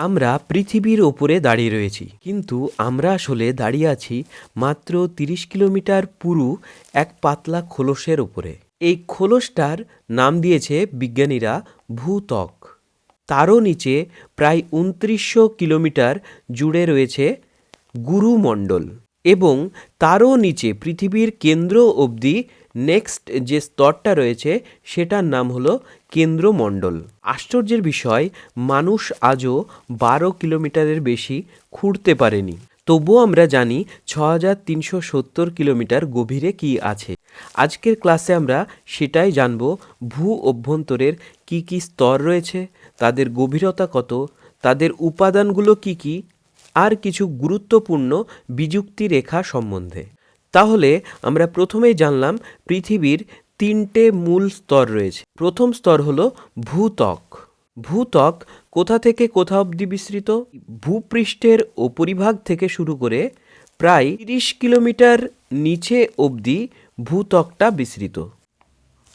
আমরা পৃথিবীর ওপরে দাঁড়িয়ে রয়েছি। কিন্তু আমরা আসলে দাঁড়িয়ে আছি মাত্র তিরিশ কিলোমিটার পুরু এক পাতলা খোলসের ওপরে। এই খোলসটার নাম দিয়েছে বিজ্ঞানীরা ভূত্বক। তারও নিচে প্রায় উনত্রিশশো কিলোমিটার জুড়ে রয়েছে গুরুমণ্ডল এবং তারও নিচে পৃথিবীর কেন্দ্র অবধি নেক্সট যে স্তরটা রয়েছে, সেটার নাম হলো কেন্দ্রমণ্ডল। আশ্চর্যের বিষয়, মানুষ আজও বারো কিলোমিটারের বেশি খুঁড়তে পারেনি। তবুও আমরা জানি ছ হাজার তিনশো সত্তর কিলোমিটার গভীরে কি আছে। আজকের ক্লাসে আমরা সেটাই জানব, ভূ অভ্যন্তরের কি কি স্তর রয়েছে, তাদের গভীরতা কত, তাদের উপাদানগুলো কি কি, আর কিছু গুরুত্বপূর্ণ বিযুক্তি রেখা সম্বন্ধে। তাহলে আমরা প্রথমেই জানলাম পৃথিবীর তিনটে মূল স্তর রয়েছে। প্রথম স্তর হলো ভূত্বক। ভূত্বক কোথা থেকে কোথা অবধি বিস্তৃত? ভূপৃষ্ঠের উপরিভাগ থেকে শুরু করে প্রায় তিরিশ কিলোমিটার নিচে অবধি ভূত্বকটা বিস্তৃত।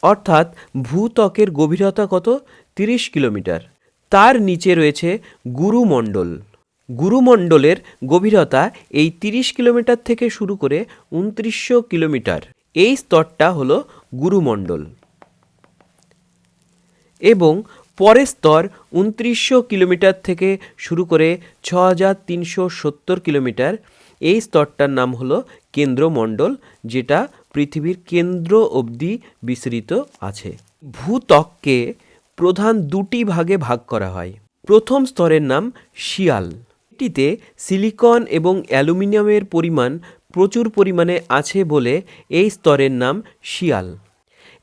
অর্থাৎ ভূত্বকের গভীরতা কত? তিরিশ কিলোমিটার। তার নিচে রয়েছে গুরুমণ্ডল। গুরুমণ্ডলের গভীরতা এই তিরিশ কিলোমিটার থেকে শুরু করে উনত্রিশশো কিলোমিটার। এই স্তরটা হলো গুরুমণ্ডল। এবং পরের স্তর উনত্রিশশো কিলোমিটার থেকে শুরু করে ছ হাজার তিনশো সত্তর কিলোমিটার। এই স্তরটার নাম হলো কেন্দ্রমণ্ডল, যেটা পৃথিবীর কেন্দ্র অবধি বিস্তৃত আছে। ভূত্বককে প্রধান দুটি ভাগে ভাগ করা হয়। প্রথম স্তরের নাম শিয়াল। এটিতে সিলিকন এবং অ্যালুমিনিয়ামের পরিমাণ প্রচুর পরিমাণে আছে বলে এই স্তরের নাম শিয়াল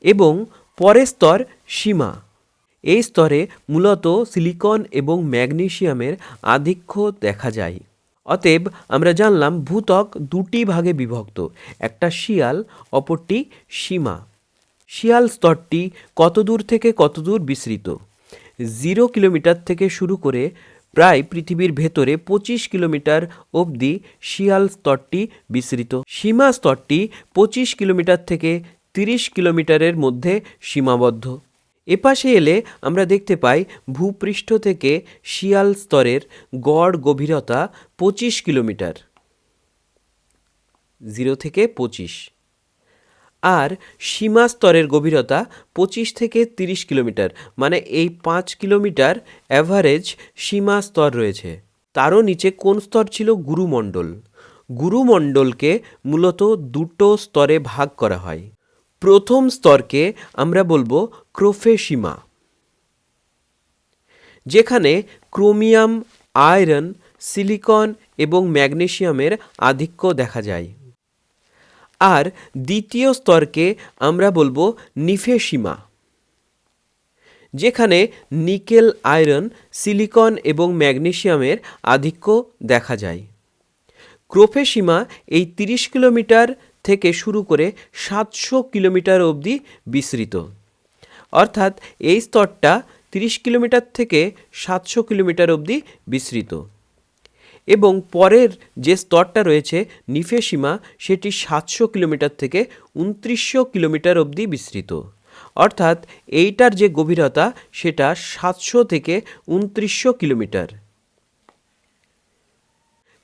এবং পরের স্তর সীমা। এই স্তরে মূলত সিলিকন এবং ম্যাগনেসিয়ামের আধিক্য দেখা যায়। অতএব আমরা জানলাম ভূত্বক দুটি ভাগে বিভক্ত, একটা শিয়াল, অপরটি সীমা। শিয়াল স্তরটি কত দূর থেকে কত দূর বিস্তৃত? জিরো কিলোমিটার থেকে শুরু করে প্রায় পৃথিবীর ভেতরে পঁচিশ কিলোমিটার অবধি শিয়াল স্তরটি বিস্তৃত। সীমা স্তরটি পঁচিশ কিলোমিটার থেকে তিরিশ কিলোমিটারের মধ্যে সীমাবদ্ধ। এপাশে এলে আমরা দেখতে পাই ভূপৃষ্ঠ থেকে শিয়াল স্তরের গড় গভীরতা পঁচিশ কিলোমিটার। জিরো থেকে পঁচিশ। আর সীমা স্তরের গভীরতা পঁচিশ থেকে তিরিশ কিলোমিটার মানে এই পাঁচ কিলোমিটার অ্যাভারেজ সীমা স্তর রয়েছে। তারও নিচে কোন স্তর ছিল? গুরুমণ্ডল। গুরুমণ্ডলকে মূলত দুটো স্তরে ভাগ করা হয়। প্রথম স্তরকে আমরা বলব ক্রোফেসীমা, যেখানে ক্রোমিয়াম, আয়রন, সিলিকন এবং ম্যাগনেশিয়ামের আধিক্য দেখা যায়। আর দ্বিতীয় স্তরকে আমরা বলব নিফেসীমা, যেখানে নিকেল আয়রন, সিলিকন এবং ম্যাগনেসিয়ামের আধিক্য দেখা যায়। ক্রোফেসীমা এই তিরিশ কিলোমিটার থেকে শুরু করে সাতশো কিলোমিটার অবধি বিস্তৃত। অর্থাৎ এই স্তরটা তিরিশ কিলোমিটার থেকে সাতশো কিলোমিটার অবধি বিস্তৃত। এবং পরের যে স্তরটা রয়েছে, নিফেসীমা, সেটি সাতশো কিলোমিটার থেকে উনত্রিশশো কিলোমিটার অবধি বিস্তৃত। অর্থাৎ এইটার যে গভীরতা, সেটা সাতশো থেকে উনত্রিশশো কিলোমিটার।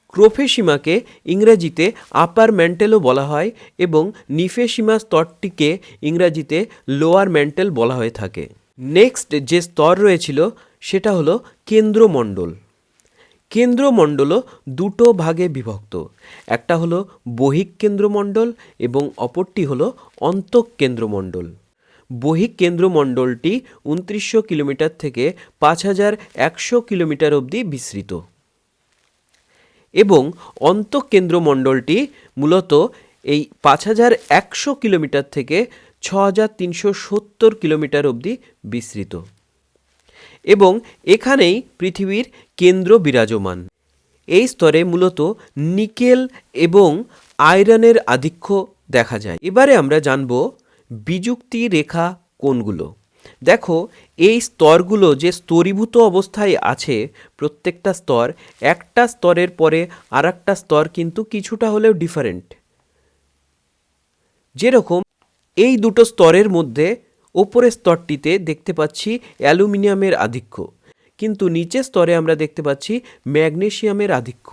ক্রোফেসীমাকে ইংরেজিতে আপার ম্যান্টেলও বলা হয় এবং নিফেসীমা স্তরটিকে ইংরাজিতে লোয়ার ম্যান্টেল বলা হয়ে থাকে। নেক্সট যে স্তর রয়েছিল, সেটা হলো কেন্দ্রমণ্ডল। কেন্দ্রমণ্ডলও দুটো ভাগে বিভক্ত। একটা হলো বহিক কেন্দ্রমণ্ডল এবং অপরটি হলো অন্তঃকেন্দ্রমণ্ডল। বহিক কেন্দ্রমণ্ডলটি উনত্রিশশো কিলোমিটার থেকে পাঁচ হাজার একশো কিলোমিটার অবধি বিস্তৃত। এবং অন্তঃকেন্দ্রমণ্ডলটি মূলত এই পাঁচ হাজার একশো কিলোমিটার থেকে ছ হাজার তিনশো সত্তর কিলোমিটার অবধি বিস্তৃত। এবং এখানেই পৃথিবীর কেন্দ্র বিরাজমান। এই স্তরে মূলত নিকেল এবং আয়রনের আধিক্য দেখা যায়। এবারে আমরা জানব বিযুক্তি রেখা কোনগুলো। দেখো, এই স্তরগুলো যে স্তরীভূত অবস্থায় আছে, প্রত্যেকটা স্তর একটা স্তরের পরে আর স্তর কিন্তু কিছুটা হলেও ডিফারেন্ট যেরকম এই দুটো স্তরের মধ্যে ওপরের স্তরটিতে দেখতে পাচ্ছি অ্যালুমিনিয়ামের আধিক্য। কিন্তু নিচের স্তরে আমরা দেখতে পাচ্ছি ম্যাগনেশিয়ামের আধিক্য।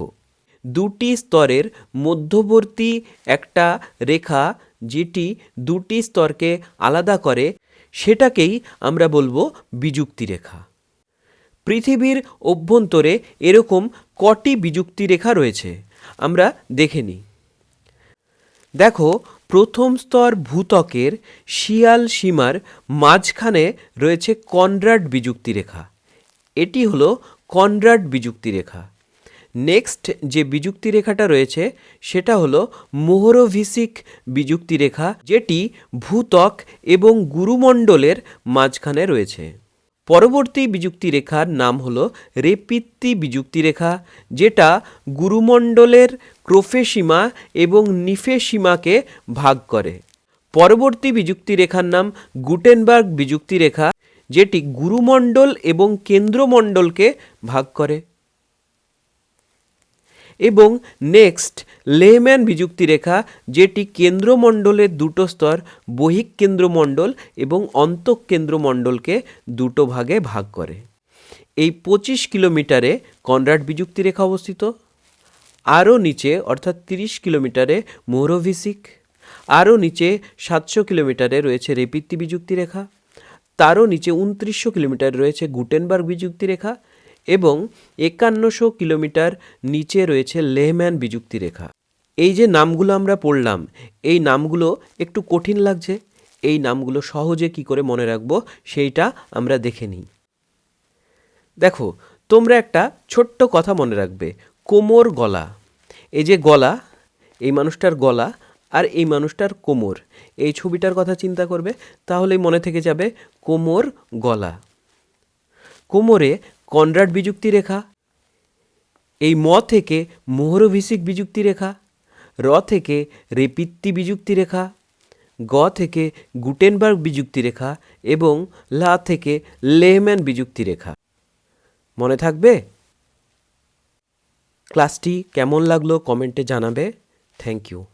দুটি স্তরের মধ্যবর্তী একটা রেখা যেটি দুটি স্তরকে আলাদা করে, সেটাকেই আমরা বলব বিযুক্তি রেখা। পৃথিবীর অভ্যন্তরে এরকম কটি বিযুক্তি রেখা রয়েছে, আমরা দেখে নিই। দেখো প্রথম স্তর ভূত্বকের শিয়াল সীমার মাঝখানে রয়েছে কনরাড বিযুক্তি রেখা। এটি হলো কনরাড বিযুক্তি রেখা। নেক্সট যে বিযুক্তি রেখাটা রয়েছে, সেটা হলো মোহরভিসিক বিযুক্তি রেখা, যেটি ভূত্বক এবং গুরুমণ্ডলের মাঝখানে রয়েছে। পরবর্তী বিযুক্তি রেখার নাম হলো রেপিত্তি বিযুক্তি রেখা যেটা গুরুমণ্ডলের ক্রোফেসীমা এবং নিফেসীমাকে ভাগ করে। পরবর্তী বিযুক্তি রেখার নাম গুটেনবার্গ বিযুক্তি রেখা যেটি গুরুমণ্ডল এবং কেন্দ্রমণ্ডলকে ভাগ করে। এবং নেক্সট লেহম্যান বিযুক্তি রেখা যেটি কেন্দ্রমণ্ডলের দুটো স্তর বহিক কেন্দ্রমণ্ডল এবং অন্তঃকেন্দ্রমণ্ডলকে দুটো ভাগে ভাগ করে। এই পঁচিশ কিলোমিটারে কনরাড বিযুক্তি রেখা অবস্থিত। আরও নিচে, অর্থাৎ তিরিশ কিলোমিটারে মোহরভিসিক আরও নিচে সাতশো কিলোমিটারে রয়েছে রেপিত্তি বিযুক্তি রেখা তারও নিচে উনত্রিশশো কিলোমিটার রয়েছে গুটেনবার্গ বিযুক্তি রেখা এবং একান্নশো কিলোমিটার নিচে রয়েছে লেহম্যান বিযুক্তি রেখা। এই যে নামগুলো আমরা পড়লাম, এই নামগুলো একটু কঠিন লাগছে। এই নামগুলো সহজে কি করে মনে রাখব, সেইটা আমরা দেখে নিই। দেখো, তোমরা একটা ছোট্ট কথা মনে রাখবে, কোমর গলা। এই যে গলা, এই মানুষটার গলা আর এই মানুষটার কোমর, এই ছবিটার কথা চিন্তা করবে, তাহলেই মনে থেকে যাবে কোমর গলা। কোমরে কনরাড বিযুক্তি রেখা, এই ম থেকে মোহরভিসিক বিযুক্তি রেখা, র থেকে রেপিত্তি বিযুক্তি রেখা, গ থেকে গুটেনবার্গ বিযুক্তি রেখা এবং লা থেকে লেহম্যান বিযুক্তি রেখা। মনে থাকবে? ক্লাসটি কেমন লাগল কমেন্টে জানাবে। Thank you.